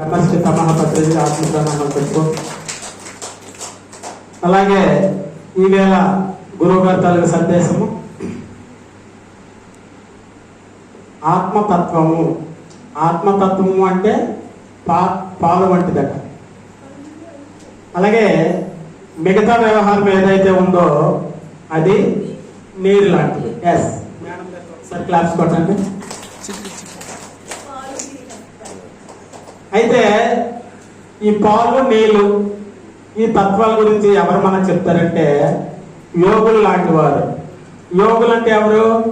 కర్మస్థిత మహాపత్రి ఆత్మప్రణామం పెట్టుకో. అలాగే ఈవేళ గురువు గారి తాలూకు సందేశము ఆత్మతత్వము. ఆత్మతత్వము అంటే పా పాలు వంటిదట. అలాగే మిగతా వ్యవహారం ఏదైతే ఉందో అది నీరు లాంటిది. ఎస్ మేడం గారు క్లాప్స్ కొట్టండి. అయితే ఈ పాలు నీళ్ళు ఈ తత్వాల గురించి ఎవరు మనకు చెప్తారంటే యోగులు లాంటి వారు. యోగులు అంటే ఎవరు?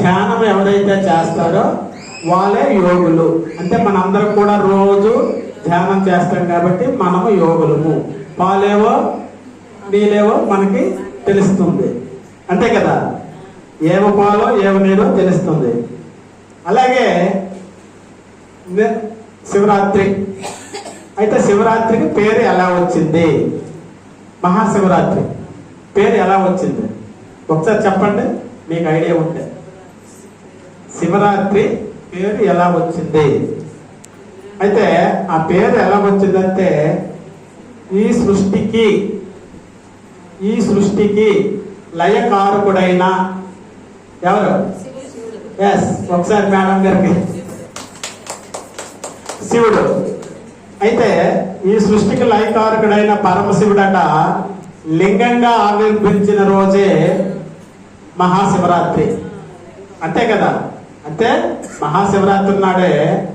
ధ్యానం ఎవరైతే చేస్తారో వాళ్ళే యోగులు. అంటే మనందరం కూడా రోజు ధ్యానం చేస్తాం కాబట్టి మనము యోగులము. పాలేవో నీళ్ళేవో మనకి తెలుస్తుంది. అంతే కదా? ఏవ పాలో ఏవ నీరో తెలుస్తుంది. అలాగే శివరాత్రి. అయితే శివరాత్రికి పేరు ఎలా వచ్చింది? మహాశివరాత్రి. పేరు ఎలా వచ్చింది? ఒకసారి చెప్పండి మీకు ఐడియా ఉంటే. శివరాత్రి పేరు ఎలా వచ్చింది? అయితే ఆ పేరు ఎలా వచ్చిందంటే ఈ సృష్టికి ఈ సృష్టికి లయకారకుడైన ఎవరు? ఎస్ ఒకసారి మేడం గారికి. శివుడు. అయితే ఈ సృష్టికి లయకారకుడైన పరమశివుడట లింగంగా ఆవిర్భించిన రోజే మహాశివరాత్రి. అంతే కదా? అంటే మహాశివరాత్రి నాడే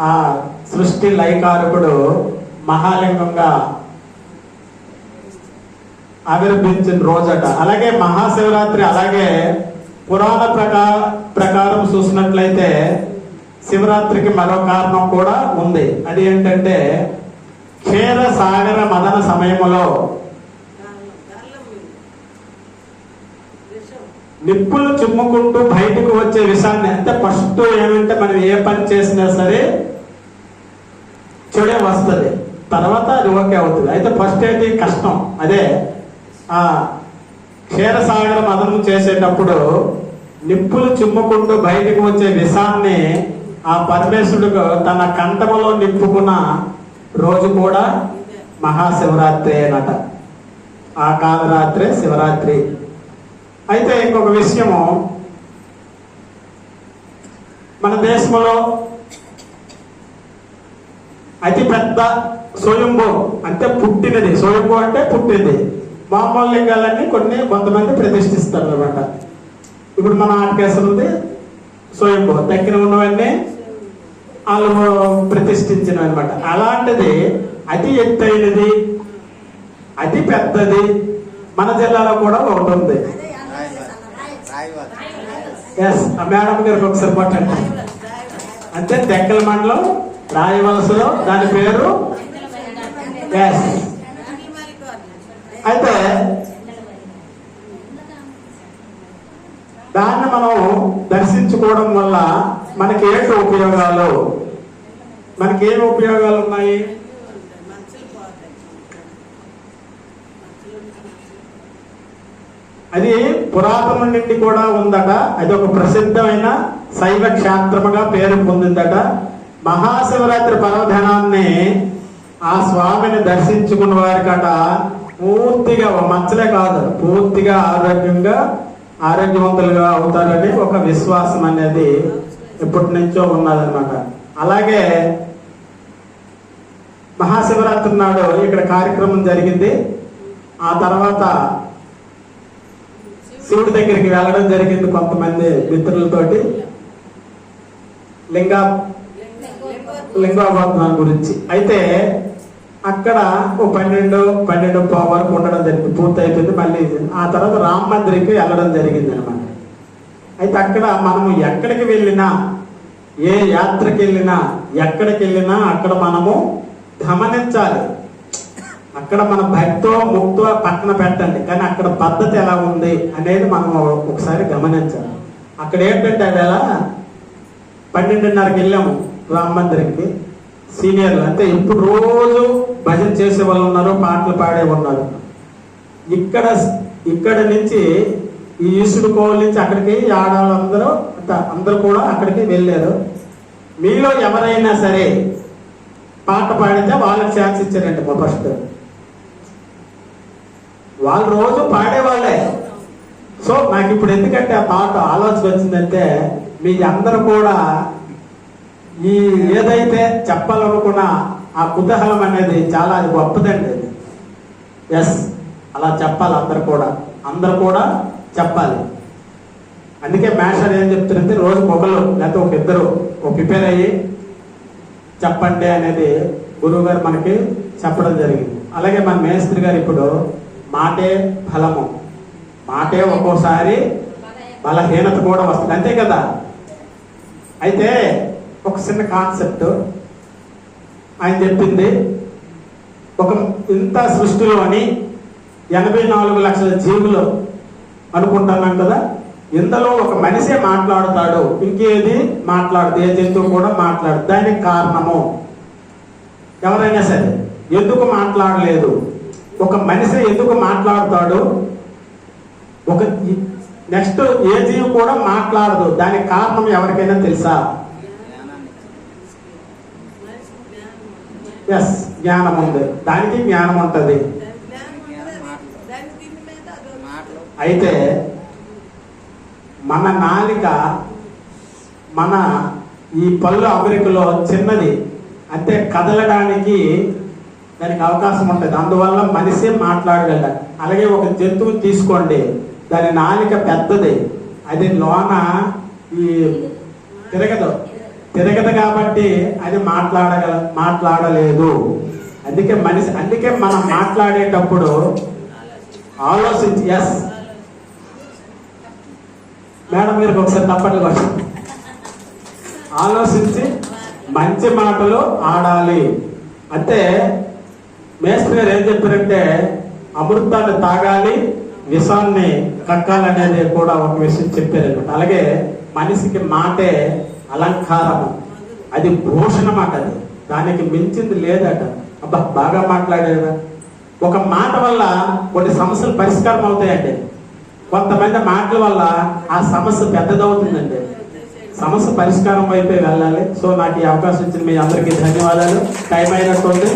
ఆ సృష్టి లయకారకుడు మహాలింగంగా ఆవిర్భించిన రోజట. అలాగే మహాశివరాత్రి అలాగే పురాణ ప్రకా ప్రకారం చూసినట్లయితే శివరాత్రికి మరో కారణం కూడా ఉంది. అది ఏంటంటే క్షీర సాగర మదన సమయంలో నిప్పులు చిమ్ముకుంటూ బయటకు వచ్చే విషాన్ని అంటే ఫస్ట్ ఏమంటే మనం ఏ పని చేసినా సరే చెడే వస్తుంది. తర్వాత అది ఓకే అవుతుంది. అయితే ఫస్ట్ ఏంటి? కష్టం. అదే ఆ క్షీరసాగర మదనం చేసేటప్పుడు నిప్పులు చిమ్ముకుంటూ బయటకు వచ్చే విషాన్ని ఆ పరమేశ్వరుడు తన కంఠములో నింపుకున్న రోజు కూడా మహాశివరాత్రి అనట ఆ కాలరాత్రే శివరాత్రి. అయితే ఇంకొక విషయము. మన దేశంలో అతి పెద్ద స్వయంభూ అంటే పుట్టినది. సోయంబు అంటే పుట్టింది మామూలు లింగాలన్నీ కొన్ని కొంతమంది ప్రతిష్ఠిస్తారు అనమాట ఇప్పుడు మన ఆటకేశ్వరం ఉంది సోయంబు దగ్గర ఉన్నవన్నీ వాళ్ళు ప్రతిష్ఠించిన అనమాట అలాంటిది అతి ఎత్తైనది అతి పెద్దది మన జిల్లాలో కూడా ఒకటి ఉంది. ఎస్ ఆ మేడం గారికి ఒకసారి పట్టండి అంటే దెక్కల మండలం రాయవలసలో దాని పేరు? ఎస్ అయితే దాన్ని మనం దర్శించుకోవడం వల్ల మనకి ఏంటి ఉపయోగాలు? మనకి ఏమి ఉపయోగాలు ఉన్నాయి అది పురాతనం నుండి కూడా ఉందట. అది ఒక ప్రసిద్ధమైన శైవ క్షేత్రముగా పేరు పొందిందట. మహాశివరాత్రి పర్వధనాన్ని ఆ స్వామిని దర్శించుకున్న వారికట పూర్తిగా మచ్చలే కాదు పూర్తిగా ఆరోగ్యంగా ఆరోగ్యవంతులుగా అవుతారని ఒక విశ్వాసం అనేది ఎప్పటి నుంచో ఉన్నదన్నమాట. అలాగే మహాశివరాత్రి నాడు ఇక్కడ కార్యక్రమం జరిగింది. ఆ తర్వాత శివుడి దగ్గరికి వెళ్ళడం జరిగింది కొంతమంది మిత్రులతోటి. లింగా లింగోపాధ్యాయం గురించి. అయితే అక్కడ ఓ పన్నెండు పన్నెండు వరకు ఉండడం జరిగింది పూర్తి అయిపోయింది మళ్ళీ ఆ తర్వాత రామ మందిరికి వెళ్ళడం జరిగింది అనమాట అయితే అక్కడ మనము ఎక్కడికి వెళ్ళినా ఏ యాత్రకి వెళ్ళినా ఎక్కడికి వెళ్ళినా అక్కడ మనము గమనించాలి. అక్కడ మన భక్తో ముక్తో పక్కన పెట్టండి. కానీ అక్కడ పద్ధతి ఎలా ఉంది అనేది మనం ఒకసారి గమనించాలి. అక్కడ ఏంటంటే అవేళ పన్నెండున్నరకి వెళ్ళాము రామ్ మందిరికి. సీనియర్లు అంటే ఇప్పుడు రోజు భజన చేసే వాళ్ళు ఉన్నారు పాటలు పాడే ఉన్నారు. ఇక్కడ ఇక్కడ నుంచి ఈ ఈసుడు కోవల నుంచి అక్కడికి ఆడవాళ్ళందరూ అందరూ కూడా అక్కడికి వెళ్ళారు. మీలో ఎవరైనా సరే పాట పాడితే వాళ్ళకి ఛాన్స్ ఇచ్చారంట మా ఫస్ట్ వాళ్ళు రోజు పాడేవాళ్ళే. సో నాకు ఇప్పుడు ఎందుకంటే ఆ థాట్ ఆలోచన వచ్చిందంటే మీ అందరూ కూడా ఈ ఏదైతే చెప్పాలనుకున్న ఆ కుతూహలం అనేది చాలా అది గొప్పదండి. ఎస్ అలా చెప్పాలి అందరు కూడా. అందరు కూడా చెప్పాలి. అందుకే మేషర్ ఏం చెప్తున్నారంటే రోజు ఒకరు లేకపోతే ఒక ఇద్దరు ఒక ప్రిపేర్ అయ్యి చెప్పండి అనేది గురువు గారు మనకి చెప్పడం జరిగింది. అలాగే మన మేస్త్రి గారు ఇప్పుడు మాటే ఫలము. మాటే ఒక్కోసారి బలహీనత కూడా వస్తుంది. అంతే కదా? అయితే ఒక చిన్న కాన్సెప్ట్ ఆయన చెప్పింది ఒక ఇంత సృష్టిలోని ఎనభై నాలుగు లక్షల జీవులు అనుకుంటున్నాం కదా? ఇందులో ఒక మనిషే మాట్లాడుతాడు. ఇంకేది? మాట్లాడదు. ఏ జంతువు కూడా మాట్లాడదు. దానికి కారణము? ఎవరైనా సరే ఎందుకు మాట్లాడలేదు? ఒక మనిషి ఎందుకు మాట్లాడుతాడు? ఒక నెక్స్ట్ ఏ జీవి కూడా మాట్లాడదు. దానికి కారణం ఎవరికైనా తెలుసా? ఎస్ జ్ఞానం ఉంది దానికి జ్ఞానం ఉంటది అయితే మన నాలిక మన ఈ పళ్ళు అమెరికలో చిన్నది. అంటే కదలడానికి దానికి అవకాశం ఉంటుంది. అందువల్ల మనిషి మాట్లాడగలడు. అలాగే ఒక జంతువు తీసుకోండి. దాని నాలిక పెద్దది. అది లోన ఈ తిరగదు. తిరగదు కాబట్టి అది మాట్లాడగల మాట్లాడలేదు. అందుకే మనిషి అందుకే మనం మాట్లాడేటప్పుడు ఆలోచించి ఎస్ మేడం మీరు ఒకసారి తప్పని కోసం ఆలోచించి మంచి మాటలు ఆడాలి. అంటే మేస్త్రి గారు ఏం చెప్పారంటే అమృతాన్ని తాగాలి విషాన్ని కక్కాలనేది కూడా ఒక విషయం చెప్పారనమాట అలాగే మనిషికి మాటే అలంకారము. అది భూషణం అట అది. దానికి మించింది లేదట. అబ్బా బాగా మాట్లాడేదా ఒక మాట వల్ల కొన్ని సమస్యలు పరిష్కారం అవుతాయండి. కొంతమంది మాటల వల్ల ఆ సమస్య పెద్దదవుతుందండి. సమస్య పరిష్కారం వైపే వెళ్ళాలి. సో నాకు ఈ అవకాశం ఇచ్చిన మీ అందరికీ ధన్యవాదాలు. టైం అయినట్టుంది.